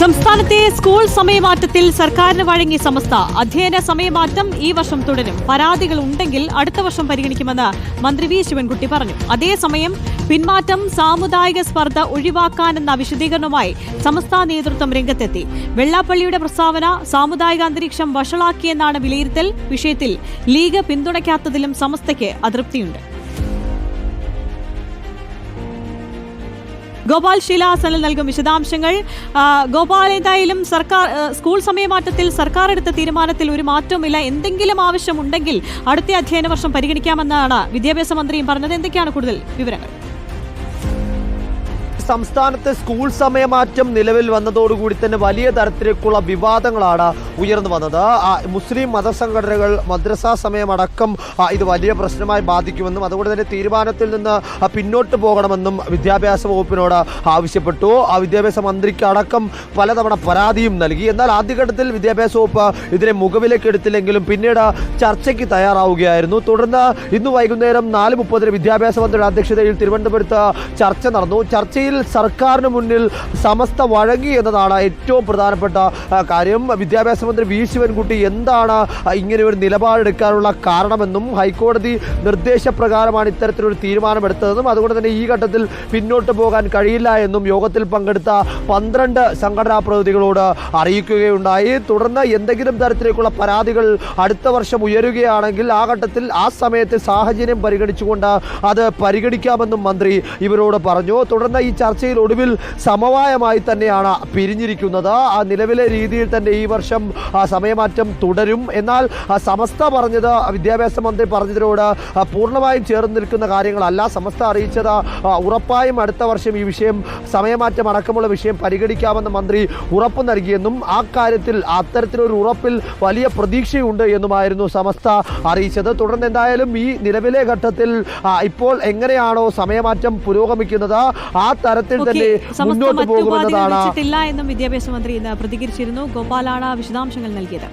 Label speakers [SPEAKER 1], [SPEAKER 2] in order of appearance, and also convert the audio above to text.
[SPEAKER 1] സംസ്ഥാനത്തെ സ്കൂൾ സമയമാറ്റത്തിൽ സർക്കാരിന് വഴങ്ങിയ സമസ്ത. അധ്യയന സമയമാറ്റം ഈ വർഷം തുടരും. പരാതികൾ ഉണ്ടെങ്കിൽ അടുത്ത വർഷം പരിഗണിക്കുമെന്ന് മന്ത്രി വി ശിവൻകുട്ടി പറഞ്ഞു. അതേസമയം പിന്മാറ്റം സാമുദായിക സ്പർദ്ധ ഒഴിവാക്കാനെന്ന വിശദീകരണവുമായി സമസ്ത നേതൃത്വം രംഗത്തെത്തി. വെള്ളാപ്പള്ളിയുടെ പ്രസ്താവന സാമുദായിക അന്തരീക്ഷം വഷളാക്കിയെന്നാണ് വിലയിരുത്തൽ. വിഷയത്തിൽ ലീഗ് പിന്തുണയ്ക്കാത്തതിലും സമസ്തയ്ക്ക് അതൃപ്തിയുണ്ട്. ഗോപാൽ ശീലാസനിൽ നൽകും വിശദാംശങ്ങൾ. ഗോപാൽ എന്തായാലും സർക്കാർ സ്കൂൾ സമയമാറ്റത്തിൽ സർക്കാർ എടുത്ത തീരുമാനത്തിൽ ഒരു മാറ്റവുമില്ല. എന്തെങ്കിലും ആവശ്യമുണ്ടെങ്കിൽ അടുത്ത അധ്യയന വർഷം പരിഗണിക്കാമെന്നാണ് വിദ്യാഭ്യാസ മന്ത്രിയും പറഞ്ഞത്. എന്തൊക്കെയാണ് കൂടുതൽ വിവരങ്ങൾ?
[SPEAKER 2] സംസ്ഥാനത്തെ സ്കൂൾ സമയമാറ്റം നിലവിൽ വന്നതോടുകൂടി തന്നെ വലിയ തരത്തിലേക്കുള്ള വിവാദങ്ങളാണ് ഉയർന്നു വന്നത്. മുസ്ലിം മതസംഘടനകൾ മദ്രസാ സമയമടക്കം ഇത് വലിയ പ്രശ്നമായി ബാധിക്കുമെന്നും അതുകൊണ്ട് തന്നെ തീരുമാനത്തിൽ നിന്ന് പിന്നോട്ട് പോകണമെന്നും വിദ്യാഭ്യാസ വകുപ്പിനോട് ആവശ്യപ്പെട്ടു. ആ വിദ്യാഭ്യാസ മന്ത്രിക്ക് അടക്കം പലതവണ പരാതിയും നൽകി. എന്നാൽ ആദ്യഘട്ടത്തിൽ വിദ്യാഭ്യാസ വകുപ്പ് ഇതിനെ മുഖവിലേക്ക് എടുത്തില്ലെങ്കിലും പിന്നീട് ചർച്ചയ്ക്ക് തയ്യാറാവുകയായിരുന്നു. തുടർന്ന് ഇന്ന് വൈകുന്നേരം നാല് മുപ്പതിന് വിദ്യാഭ്യാസ മന്ത്രിയുടെ അധ്യക്ഷതയിൽ തിരുവനന്തപുരത്ത് ചർച്ച നടന്നു. ചർച്ചയിൽ സർക്കാരിന് മുന്നിൽ സമസ്ത വഴങ്ങി എന്നതാണ് ഏറ്റവും പ്രധാനപ്പെട്ട കാര്യം. വിദ്യാഭ്യാസ മന്ത്രി വി. ശിവൻകുട്ടി എന്താണ് ഇങ്ങനെ ഒരു നിലപാടെടുക്കാനുള്ള കാരണമെന്നും ഹൈക്കോടതി നിർദ്ദേശപ്രകാരമാണ് ഇത്തരത്തിലൊരു തീരുമാനമെടുത്തതെന്നും അതുകൊണ്ട് തന്നെ ഈ ഘട്ടത്തിൽ പിന്നോട്ട് പോകാൻ കഴിയില്ല എന്നും യോഗത്തിൽ പങ്കെടുത്ത പന്ത്രണ്ട് സംഘടനാ പ്രതിനിധികളോട് അറിയിക്കുകയുണ്ടായി. തുടർന്ന് എന്തെങ്കിലും തരത്തിലേക്കുള്ള പരാതികൾ അടുത്ത വർഷം ഉയരുകയാണെങ്കിൽ ആ ഘട്ടത്തിൽ ആ സമയത്തെ സാഹചര്യം പരിഗണിച്ചുകൊണ്ട് അത് പരിഗണിക്കാമെന്നും മന്ത്രി ഇവരോട് പറഞ്ഞു. തുടർന്ന് ഈ ചർച്ചയിൽ ഒടുവിൽ സമവായമായി തന്നെയാണ് പിരിഞ്ഞിരിക്കുന്നത്. ആ നിലവിലെ രീതിയിൽ തന്നെ ഈ വർഷം സമയമാറ്റം തുടരും. എന്നാൽ സമസ്ത പറഞ്ഞത് വിദ്യാഭ്യാസ മന്ത്രി പറഞ്ഞതിനോട് പൂർണമായും ചേർന്ന് നിൽക്കുന്ന കാര്യങ്ങളല്ല. സമസ്ത അറിയിച്ചത് ഉറപ്പായും അടുത്ത വർഷം ഈ വിഷയം സമയമാറ്റം അടക്കമുള്ള വിഷയം പരിഗണിക്കാമെന്ന് മന്ത്രി ഉറപ്പ് നൽകിയെന്നും ആ കാര്യത്തിൽ അത്തരത്തിലൊരു ഉറപ്പിൽ വലിയ പ്രതീക്ഷയുണ്ട് എന്നുമായിരുന്നു സമസ്ത അറിയിച്ചത്. തുടർന്ന് എന്തായാലും ഈ നിലവിലെ ഘട്ടത്തിൽ ഇപ്പോൾ എങ്ങനെയാണോ സമയമാറ്റം പുരോഗമിക്കുന്നത് ആ തരത്തിൽ തന്നെ മുന്നോട്ട് പോകുമെന്നതാണ്
[SPEAKER 1] എന്നും വിദ്യാഭ്യാസ മന്ത്രി ഇന്ന് പ്രതികരിച്ചിരുന്നു. ഗോപാലാണ് വിശദാംശങ്ങൾ നൽകിയത്.